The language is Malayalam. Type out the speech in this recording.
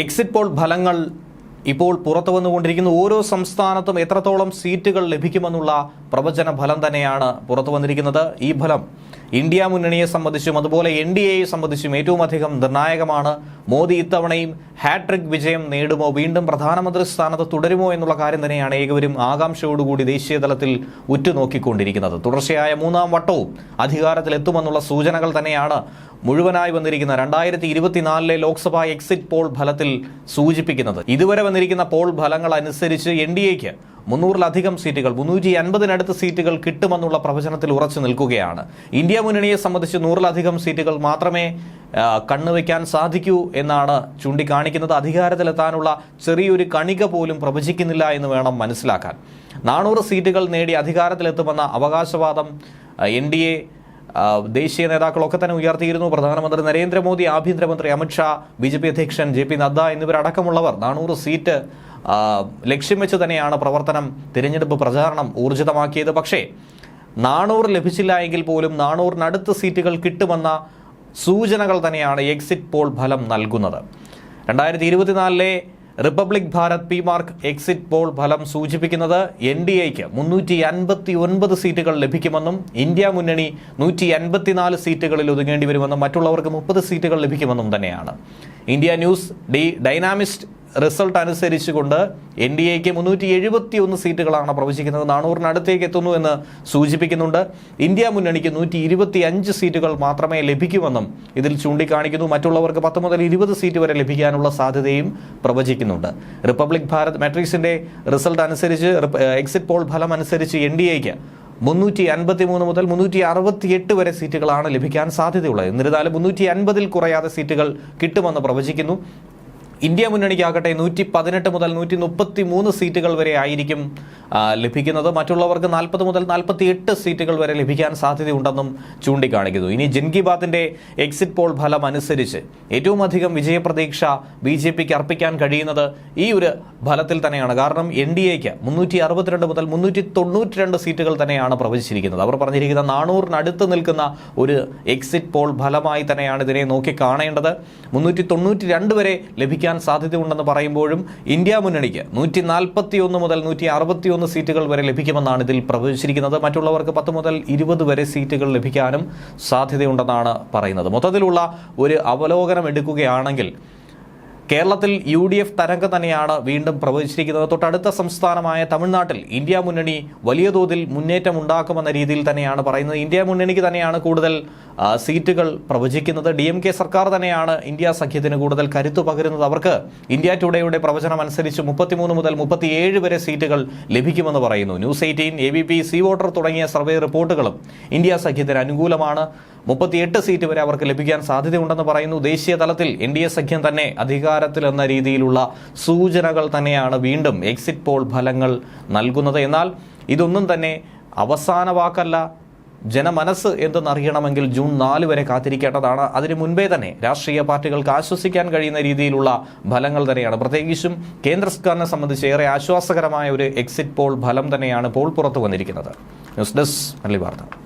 എക്സിറ്റ് പോൾ ഫലങ്ങൾ ഇപ്പോൾ പുറത്തു വന്നുകൊണ്ടിരിക്കുന്ന. ഓരോ സംസ്ഥാനത്തും എത്രത്തോളം സീറ്റുകൾ ലഭിക്കുമെന്നുള്ള പ്രവചന ഫലം തന്നെയാണ് പുറത്തു വന്നിരിക്കുന്നത്. ഈ ഫലം ഇന്ത്യ മുന്നണിയെ സംബന്ധിച്ചും അതുപോലെ എൻ ഡി എയെ സംബന്ധിച്ചും ഏറ്റവും അധികം നിർണായകമാണ്. മോദി ഇത്തവണയും ഹാട്രിക് വിജയം നേടുമോ? വീണ്ടും പ്രധാനമന്ത്രി സ്ഥാനത്ത് തുടരുമോ എന്നുള്ള കാര്യം തന്നെയാണ് ഏകവരും ആകാംക്ഷയോടുകൂടി ദേശീയ തലത്തിൽ ഉറ്റുനോക്കിക്കൊണ്ടിരിക്കുന്നത്. തുടർച്ചയായ മൂന്നാം വട്ടവും അധികാരത്തിലെത്തുമെന്നുള്ള സൂചനകൾ തന്നെയാണ് മുഴുവനായി വന്നിരിക്കുന്ന രണ്ടായിരത്തി ഇരുപത്തിനാലിലെ ലോക്സഭാ എക്സിറ്റ് പോൾ ഫലത്തിൽ സൂചിപ്പിക്കുന്നത്. ഇതുവരെ വന്നിരിക്കുന്ന പോൾ ഫലങ്ങൾ അനുസരിച്ച് എൻ ഡി എക്ക് മുന്നൂറിലധികം സീറ്റുകൾ മുന്നൂറ്റി അൻപതിനടുത്ത് സീറ്റുകൾ കിട്ടുമെന്നുള്ള പ്രവചനത്തിൽ ഉറച്ചു നിൽക്കുകയാണ്. ഇന്ത്യ മുന്നണിയെ സംബന്ധിച്ച് നൂറിലധികം സീറ്റുകൾ മാത്രമേ കണ്ണുവയ്ക്കാൻ സാധിക്കൂ എന്നാണ് ചൂണ്ടിക്കാണിക്കുന്നത്. അധികാരത്തിലെത്താനുള്ള ചെറിയൊരു കണിക പോലും പ്രവചിക്കുന്നില്ല എന്ന് വേണം മനസ്സിലാക്കാൻ. നാനൂറ് സീറ്റുകൾ നേടി അധികാരത്തിലെത്തുമെന്ന അവകാശവാദം എൻ ഡി എ ദേശീയ നേതാക്കളൊക്കെ തന്നെ ഉയർത്തിയിരുന്നു. പ്രധാനമന്ത്രി നരേന്ദ്രമോദി ആഭ്യന്തരമന്ത്രി അമിത്ഷാ ബി ജെ പി അധ്യക്ഷൻ ജെ പി നദ്ദ എന്നിവരടക്കമുള്ളവർ നാനൂറ് സീറ്റ് ലക്ഷ്യം വെച്ച് തന്നെയാണ് പ്രവർത്തനം തിരഞ്ഞെടുപ്പ് പ്രചാരണം ഊർജിതമാക്കിയത്. പക്ഷേ നാണൂർ ലഭിച്ചില്ല എങ്കിൽ പോലും നാണൂറിനടുത്ത് സീറ്റുകൾ കിട്ടുമെന്ന സൂചനകൾ തന്നെയാണ് എക്സിറ്റ് പോൾ ഫലം നൽകുന്നത്. രണ്ടായിരത്തി ഇരുപത്തിനാലിലെ Republic Bharat P mark exit poll ഫലം സൂചിപ്പിക്കുന്നത് എൻ ഡി എക്ക് മുന്നൂറ്റി അൻപത്തി ഒൻപത് സീറ്റുകൾ ലഭിക്കുമെന്നും ഇന്ത്യ മുന്നണി നൂറ്റി അൻപത്തിനാല് സീറ്റുകളിൽ ഒതുങ്ങേണ്ടി വരുമെന്നും മറ്റുള്ളവർക്ക് മുപ്പത് സീറ്റുകൾ ലഭിക്കുമെന്നും തന്നെയാണ്. India news D dynamist result അനുസരിച്ചുകൊണ്ട് എൻ ഡി എക്ക് മുന്നൂറ്റി എഴുപത്തി ഒന്ന് സീറ്റുകളാണ് പ്രവചിക്കുന്നത് നാനൂറിനടുത്തേക്ക് എത്തുന്നു എന്ന് സൂചിപ്പിക്കുന്നുണ്ട്. ഇന്ത്യ മുന്നണിക്ക് നൂറ്റി ഇരുപത്തി അഞ്ച് സീറ്റുകൾ മാത്രമേ ലഭിക്കുമെന്നും ഇതിൽ ചൂണ്ടിക്കാണിക്കുന്നു. മറ്റുള്ളവർക്ക് പത്ത് മുതൽ ഇരുപത് സീറ്റ് വരെ ലഭിക്കാനുള്ള സാധ്യതയും പ്രവചിക്കുന്നുണ്ട്. റിപ്പബ്ലിക് ഭാരത് മാട്രിക്സിന്റെ റിസൾട്ട് അനുസരിച്ച് എക്സിറ്റ് പോൾ ഫലം അനുസരിച്ച് എൻ ഡി എക്ക് മുന്നൂറ്റി അൻപത്തി മൂന്ന് മുതൽ മുന്നൂറ്റി അറുപത്തി എട്ട് വരെ സീറ്റുകളാണ് ലഭിക്കാൻ സാധ്യതയുള്ളത്. എന്നിരുന്നാലും മുന്നൂറ്റി അൻപതിൽ കുറയാതെ സീറ്റുകൾ കിട്ടുമെന്ന് പ്രവചിക്കുന്നു. ഇന്ത്യ മുന്നണിക്കാകട്ടെ നൂറ്റി പതിനെട്ട് മുതൽ നൂറ്റി മുപ്പത്തി മൂന്ന് സീറ്റുകൾ വരെ ആയിരിക്കും ലഭിക്കുന്നത്. മറ്റുള്ളവർക്ക് നാൽപ്പത് മുതൽ നാൽപ്പത്തി എട്ട് സീറ്റുകൾ വരെ ലഭിക്കാൻ സാധ്യതയുണ്ടെന്നും ചൂണ്ടിക്കാണിക്കുന്നു. ഇനി ജൻകി ബാത്തിന്റെ എക്സിറ്റ് പോൾ ഫലം അനുസരിച്ച് ഏറ്റവും അധികം വിജയപ്രതീക്ഷ ബി ജെ പിക്ക് അർപ്പിക്കാൻ കഴിയുന്നത് ഈ ഒരു ഫലത്തിൽ തന്നെയാണ്. കാരണം എൻ ഡി എക്ക് മുന്നൂറ്റി അറുപത്തിരണ്ട് മുതൽ മുന്നൂറ്റി തൊണ്ണൂറ്റി രണ്ട് സീറ്റുകൾ തന്നെയാണ് പ്രവചിച്ചിരിക്കുന്നത്. അവർ പറഞ്ഞിരിക്കുന്ന നാനൂറിനടുത്ത് നിൽക്കുന്ന ഒരു എക്സിറ്റ് പോൾ ഫലമായി തന്നെയാണ് ഇതിനെ നോക്കി കാണേണ്ടത്. മുന്നൂറ്റി തൊണ്ണൂറ്റി രണ്ട് വരെ ലഭിക്കാൻ സാധ്യതയുണ്ടെന്ന് പറയുമ്പോഴും ഇന്ത്യ മുന്നണിക്ക് നൂറ്റി നാൽപ്പത്തി ഒന്ന് മുതൽ നൂറ്റി അറുപത്തി ഒന്ന് സീറ്റുകൾ വരെ ലഭിക്കുമെന്നാണ് ഇതിൽ പ്രവചിച്ചിരിക്കുന്നത്. മറ്റുള്ളവർക്ക് പത്ത് മുതൽ ഇരുപത് വരെ സീറ്റുകൾ ലഭിക്കാനും സാധ്യതയുണ്ടെന്നാണ് പറയുന്നത്. മൊത്തത്തിലുള്ള ഒരു അവലോകനം എടുക്കുകയാണെങ്കിൽ കേരളത്തിൽ യു ഡി എഫ് തരംഗം തന്നെയാണ് വീണ്ടും പ്രവചിച്ചിരിക്കുന്നത്. തൊട്ടടുത്ത സംസ്ഥാനമായ തമിഴ്നാട്ടിൽ ഇന്ത്യ മുന്നണി വലിയ തോതിൽ മുന്നേറ്റം ഉണ്ടാക്കുമെന്ന രീതിയിൽ തന്നെയാണ് പറയുന്നത്. ഇന്ത്യ മുന്നണിക്ക് തന്നെയാണ് കൂടുതൽ സീറ്റുകൾ പ്രവചിക്കുന്നത്. ഡി എം കെ സർക്കാർ തന്നെയാണ് ഇന്ത്യ സഖ്യത്തിന് കൂടുതൽ കരുത്തു പകരുന്നത്. അവർക്ക് ഇന്ത്യ ടുഡേയുടെ പ്രവചനം അനുസരിച്ച് മുപ്പത്തിമൂന്ന് മുതൽ മുപ്പത്തിയേഴ് വരെ സീറ്റുകൾ ലഭിക്കുമെന്ന് പറയുന്നു. News eighteen A B P C voter തുടങ്ങിയ സർവേ റിപ്പോർട്ടുകളും ഇന്ത്യ സഖ്യത്തിന് അനുകൂലമാണ്. മുപ്പത്തിയെട്ട് സീറ്റ് വരെ അവർക്ക് ലഭിക്കാൻ സാധ്യതയുണ്ടെന്ന് പറയുന്നു. ദേശീയ തലത്തിൽ എൻ ഡി എ സഖ്യം തന്നെ അധികാരത്തിൽ എന്ന രീതിയിലുള്ള സൂചനകൾ തന്നെയാണ് വീണ്ടും എക്സിറ്റ് പോൾ ഫലങ്ങൾ നൽകുന്നത്. എന്നാൽ ഇതൊന്നും തന്നെ അവസാന വാക്കല്ല. ജനമനസ്സ് എന്തെന്നറിയണമെങ്കിൽ ജൂൺ നാല് വരെ കാത്തിരിക്കേണ്ടതാണ്. അതിനു മുൻപേ തന്നെ രാഷ്ട്രീയ പാർട്ടികൾക്ക് ആശ്വസിക്കാൻ കഴിയുന്ന രീതിയിലുള്ള ഫലങ്ങൾ തന്നെയാണ്. പ്രത്യേകിച്ചും കേന്ദ്ര സർക്കാരിനെ സംബന്ധിച്ച് ഏറെ ആശ്വാസകരമായ ഒരു എക്സിറ്റ് പോൾ ഫലം തന്നെയാണ് പോൾ പുറത്തു വന്നിരിക്കുന്നത്. ന്യൂസ് ഡെസ്ക് മല്ലി വാർത്ത.